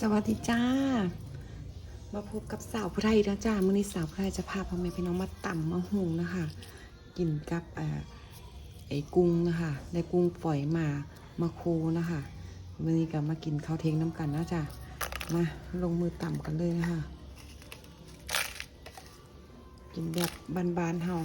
สวัสดีจ้า มาพบกับสาวผู้ไทยนะจ้ามื้อนี้สาวผู้ไทยจะพาพ่อแม่พี่น้องมาต่ำมาหุงนะคะ กินกับไอ้กุ้งนะคะได้กุ้งฝอยมามาคูนะคะมื้อนี้ก็มากินข้าวเทงน้ำกันนะจ้ามาลงมือต่ำกันเลยนะคะ กินแบบบานๆเฮา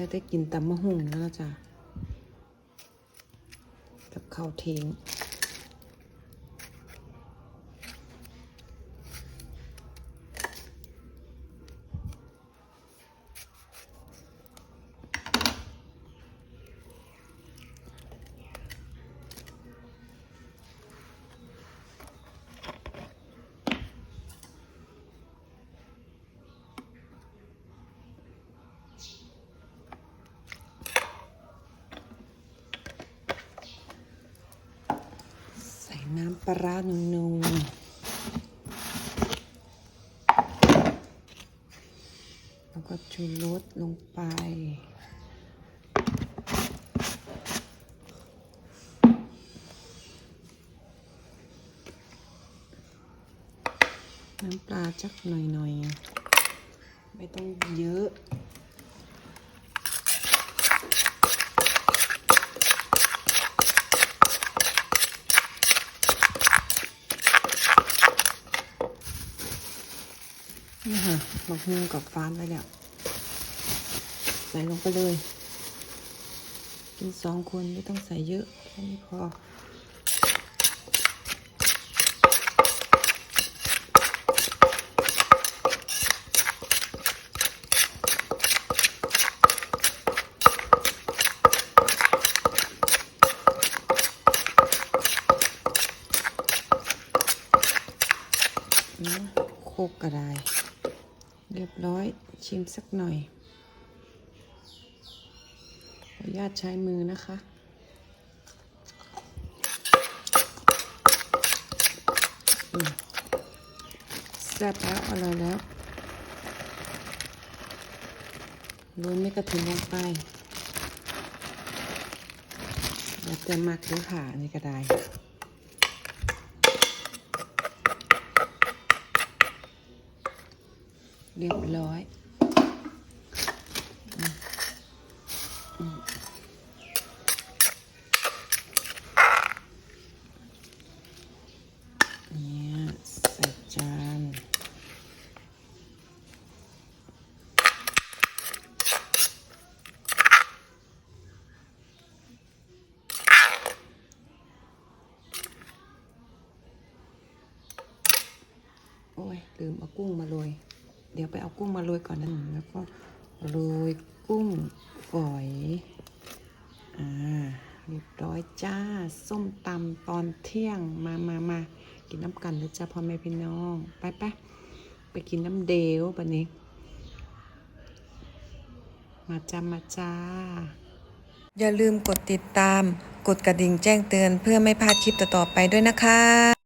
ก็ได้ได้กินตำมะฮุ่งแล้วนะจ้ะกับข้าวเทงใส่ น้ำปลาร้านูนๆแล้วก็ชูรสลงไป น้ำปลาจักหน่อยๆ ไม่ต้องเยอะ นี่ค่ะหมักฮุงกับฟานไว้แล้ว ใส่ลงไปเลย กินสองคนไม่ต้องใส่เยอะแค่นี้พอโคกกระได เรียบร้อยชิมสักหน่อย ขออนุญาตใช้มือนะคะ แซ่บแล้วอร่อยแล้วโรยเม็ดกระถิ่นลงไปแล้วแต่มักเลยค่ะอันนี่ก็ได้ เรียบร้อยอืมอืมเนี่ยใส่จานโอ้ยลืมเอากุ้งมาโรย เดี๋ยวไปเอากุ้งมาโรยก่อนนะแล้วก็โรยกุ้งฝอยอ่าเรียบร้อยจ้า ส้มตำตอนเที่ยงมามามากินน้ำกันเลยจ้าพ่อแม่พี่น้อง ไปไปไปกินน้ำเดวบันนี้ มาจ้ามาจ้า อย่าลืมกดติดตาม กดกระดิ่งแจ้งเตือนเพื่อไม่พลาดคลิปต่อๆไปด้วยนะคะ